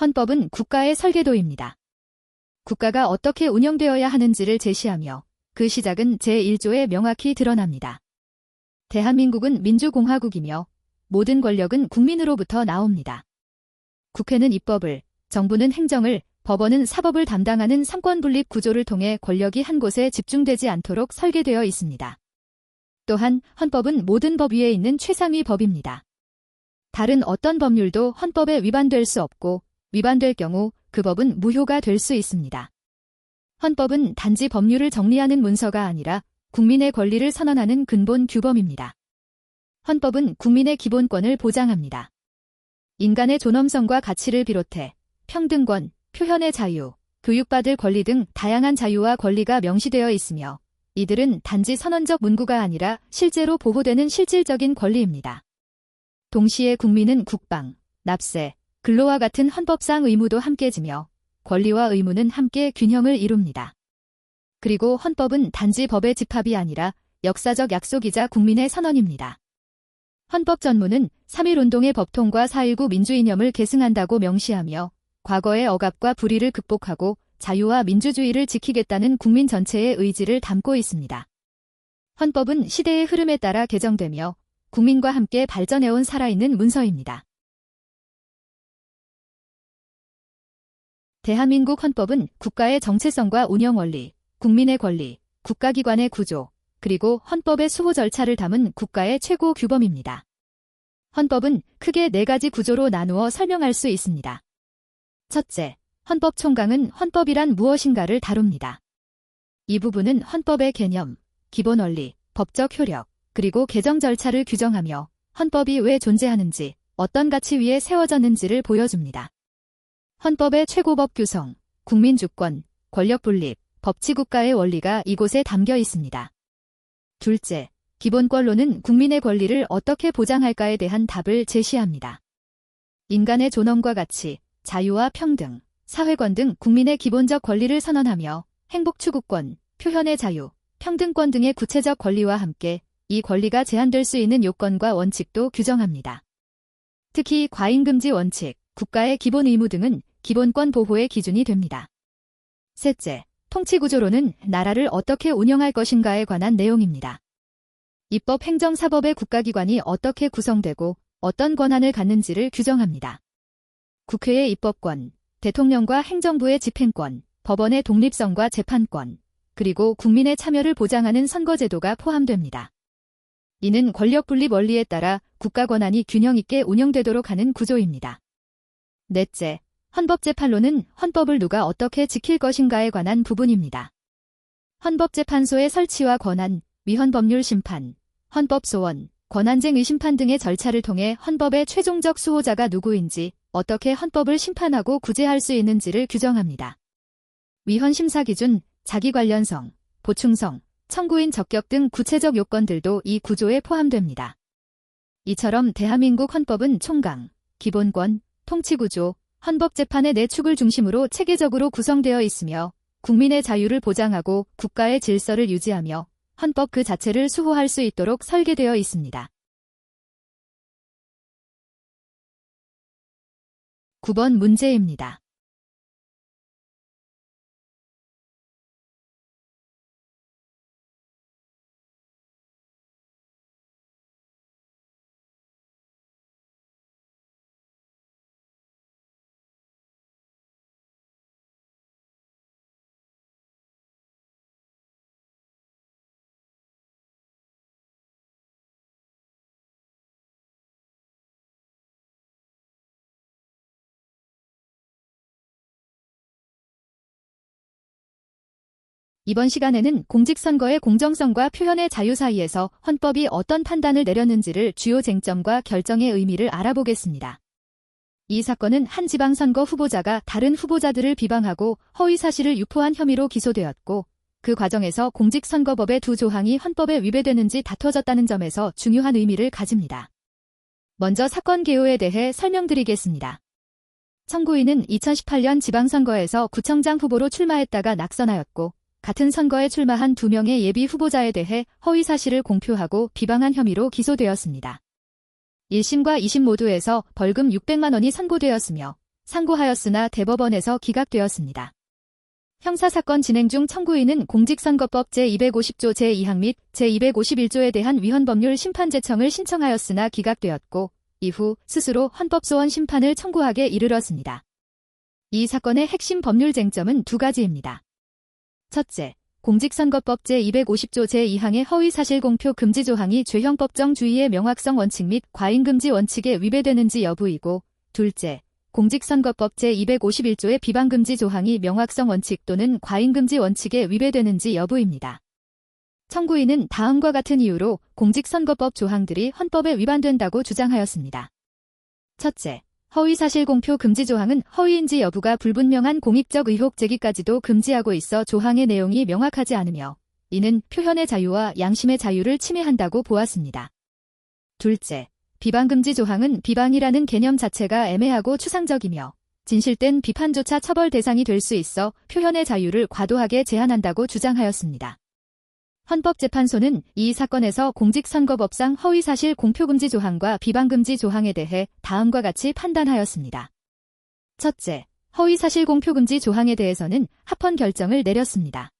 헌법은 국가의 설계도입니다. 국가가 어떻게 운영되어야 하는지를 제시하며 그 시작은 제1조에 명확히 드러납니다. 대한민국은 민주공화국이며 모든 권력은 국민으로부터 나옵니다. 국회는 입법을, 정부는 행정을, 법원은 사법을 담당하는 삼권분립 구조를 통해 권력이 한 곳에 집중되지 않도록 설계되어 있습니다. 또한 헌법은 모든 법 위에 있는 최상위 법입니다. 다른 어떤 법률도 헌법에 위반될 수 없고 위반될 경우 그 법은 무효가 될 수 있습니다. 헌법은 단지 법률을 정리하는 문서가 아니라 국민의 권리를 선언하는 근본 규범입니다. 헌법은 국민의 기본권을 보장합니다. 인간의 존엄성과 가치를 비롯해 평등권, 표현의 자유, 교육받을 권리 등 다양한 자유와 권리가 명시되어 있으며 이들은 단지 선언적 문구가 아니라 실제로 보호되는 실질적인 권리입니다. 동시에 국민은 국방, 납세, 근로와 같은 헌법상 의무도 함께 지며 권리와 의무는 함께 균형을 이룹니다. 그리고 헌법은 단지 법의 집합이 아니라 역사적 약속이자 국민의 선언입니다. 헌법 전문은 3.1운동의 법통과 4.19 민주이념을 계승한다고 명시하며 과거의 억압과 불의를 극복하고 자유와 민주주의를 지키겠다는 국민 전체의 의지를 담고 있습니다. 헌법은 시대의 흐름에 따라 개정되며 국민과 함께 발전해온 살아있는 문서입니다. 대한민국 헌법은 국가의 정체성과 운영 원리, 국민의 권리, 국가기관의 구조, 그리고 헌법의 수호 절차를 담은 국가의 최고 규범입니다. 헌법은 크게 네 가지 구조로 나누어 설명할 수 있습니다. 첫째, 헌법 총강은 헌법이란 무엇인가를 다룹니다. 이 부분은 헌법의 개념, 기본 원리, 법적 효력, 그리고 개정 절차를 규정하며 헌법이 왜 존재하는지, 어떤 가치 위에 세워졌는지를 보여줍니다. 헌법의 최고법 규성, 국민 주권, 권력 분립, 법치국가의 원리가 이곳에 담겨 있습니다. 둘째, 기본권로는 국민의 권리를 어떻게 보장할까에 대한 답을 제시합니다. 인간의 존엄과 가치, 자유와 평등, 사회권 등 국민의 기본적 권리를 선언하며 행복 추구권, 표현의 자유, 평등권 등의 구체적 권리와 함께 이 권리가 제한될 수 있는 요건과 원칙도 규정합니다. 특히 과잉금지 원칙, 국가의 기본 의무 등은 기본권 보호의 기준이 됩니다. 셋째, 통치구조로는 나라를 어떻게 운영할 것인가에 관한 내용입니다. 입법 행정사법의 국가기관이 어떻게 구성되고 어떤 권한을 갖는지를 규정합니다. 국회의 입법권, 대통령과 행정부의 집행권, 법원의 독립성과 재판권, 그리고 국민의 참여를 보장하는 선거제도가 포함됩니다. 이는 권력 분립 원리에 따라 국가 권한이 균형 있게 운영되도록 하는 구조입니다. 넷째, 헌법재판로는 헌법을 누가 어떻게 지킬 것인가에 관한 부분입니다. 헌법재판소의 설치와 권한, 위헌법률 심판, 헌법소원, 권한쟁 의심판 등의 절차를 통해 헌법의 최종적 수호자가 누구인지, 어떻게 헌법을 심판하고 구제할 수 있는지를 규정합니다. 위헌 심사 기준, 자기 관련성, 보충성, 청구인 적격 등 구체적 요건들도 이 구조에 포함됩니다. 이처럼 대한민국 헌법은 총강, 기본권, 통치구조, 헌법재판의 네 축을 중심으로 체계적으로 구성되어 있으며 국민의 자유를 보장하고 국가의 질서를 유지하며 헌법 그 자체를 수호할 수 있도록 설계되어 있습니다. 9번 문제입니다. 이번 시간에는 공직선거의 공정성과 표현의 자유 사이에서 헌법이 어떤 판단을 내렸는지를 주요 쟁점과 결정의 의미를 알아보겠습니다. 이 사건은 한 지방선거 후보자가 다른 후보자들을 비방하고 허위 사실을 유포한 혐의로 기소되었고 그 과정에서 공직선거법의 두 조항이 헌법에 위배되는지 다퉈졌다는 점에서 중요한 의미를 가집니다. 먼저 사건 개요에 대해 설명드리겠습니다. 청구인은 2018년 지방선거에서 구청장 후보로 출마했다가 낙선하였고 같은 선거에 출마한 두 명의 예비 후보자에 대해 허위 사실을 공표하고 비방한 혐의로 기소되었습니다. 1심과 2심 모두에서 벌금 600만 원이 선고되었으며 상고하였으나 대법원에서 기각되었습니다. 형사사건 진행 중 청구인은 공직선거법 제250조 제2항 및 제251조에 대한 위헌법률 심판 제청을 신청하였으나 기각되었고 이후 스스로 헌법소원 심판을 청구하게 이르렀습니다. 이 사건의 핵심 법률 쟁점은 두 가지입니다. 첫째, 공직선거법 제250조 제2항의 허위사실 공표 금지 조항이 죄형법정 주의의 명확성 원칙 및 과잉금지 원칙에 위배되는지 여부이고 둘째, 공직선거법 제251조의 비방금지 조항이 명확성 원칙 또는 과잉금지 원칙에 위배되는지 여부입니다. 청구인은 다음과 같은 이유로 공직선거법 조항들이 헌법에 위반된다고 주장하였습니다. 첫째, 허위사실 공표 금지 조항은 허위인지 여부가 불분명한 공익적 의혹 제기까지도 금지하고 있어 조항의 내용이 명확하지 않으며 이는 표현의 자유와 양심의 자유를 침해한다고 보았습니다. 둘째, 비방금지 조항은 비방이라는 개념 자체가 애매하고 추상적이며 진실된 비판조차 처벌 대상이 될 수 있어 표현의 자유를 과도하게 제한한다고 주장하였습니다. 헌법재판소는 이 사건에서 공직선거법상 허위사실 공표금지 조항과 비방금지 조항에 대해 다음과 같이 판단하였습니다. 첫째, 허위사실 공표금지 조항에 대해서는 합헌 결정을 내렸습니다.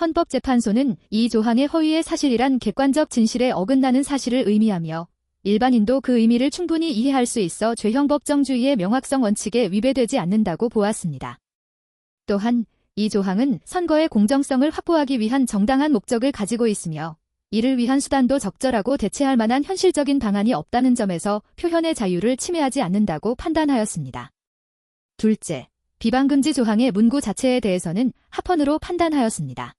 헌법재판소는 이 조항의 허위의 사실이란 객관적 진실에 어긋나는 사실을 의미하며 일반인도 그 의미를 충분히 이해할 수 있어 죄형법정주의의 명확성 원칙에 위배되지 않는다고 보았습니다. 또한 이 조항은 선거의 공정성을 확보하기 위한 정당한 목적을 가지고 있으며 이를 위한 수단도 적절하고 대체할 만한 현실적인 방안이 없다는 점에서 표현의 자유를 침해하지 않는다고 판단하였습니다. 둘째, 비방금지 조항의 문구 자체에 대해서는 합헌으로 판단하였습니다.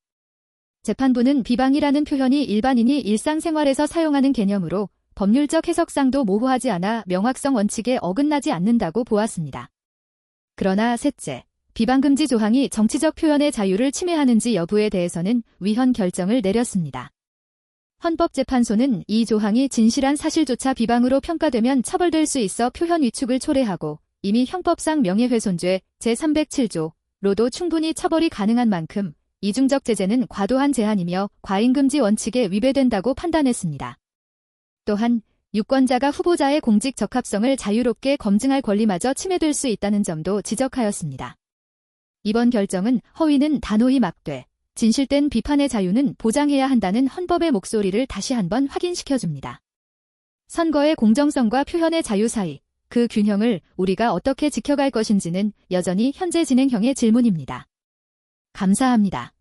재판부는 비방이라는 표현이 일반인이 일상생활에서 사용하는 개념으로 법률적 해석상도 모호하지 않아 명확성 원칙에 어긋나지 않는다고 보았습니다. 그러나 셋째, 비방금지 조항이 정치적 표현의 자유를 침해하는지 여부에 대해서는 위헌 결정을 내렸습니다. 헌법재판소는 이 조항이 진실한 사실조차 비방으로 평가되면 처벌될 수 있어 표현 위축을 초래하고 이미 형법상 명예훼손죄 제307조로도 충분히 처벌이 가능한 만큼 이중적 제재는 과도한 제한이며 과잉금지 원칙에 위배된다고 판단했습니다. 또한 유권자가 후보자의 공직 적합성을 자유롭게 검증할 권리마저 침해될 수 있다는 점도 지적하였습니다. 이번 결정은 허위는 단호히 막되 진실된 비판의 자유는 보장해야 한다는 헌법의 목소리를 다시 한번 확인시켜줍니다. 선거의 공정성과 표현의 자유 사이 그 균형을 우리가 어떻게 지켜갈 것인지는 여전히 현재 진행형의 질문입니다. 감사합니다.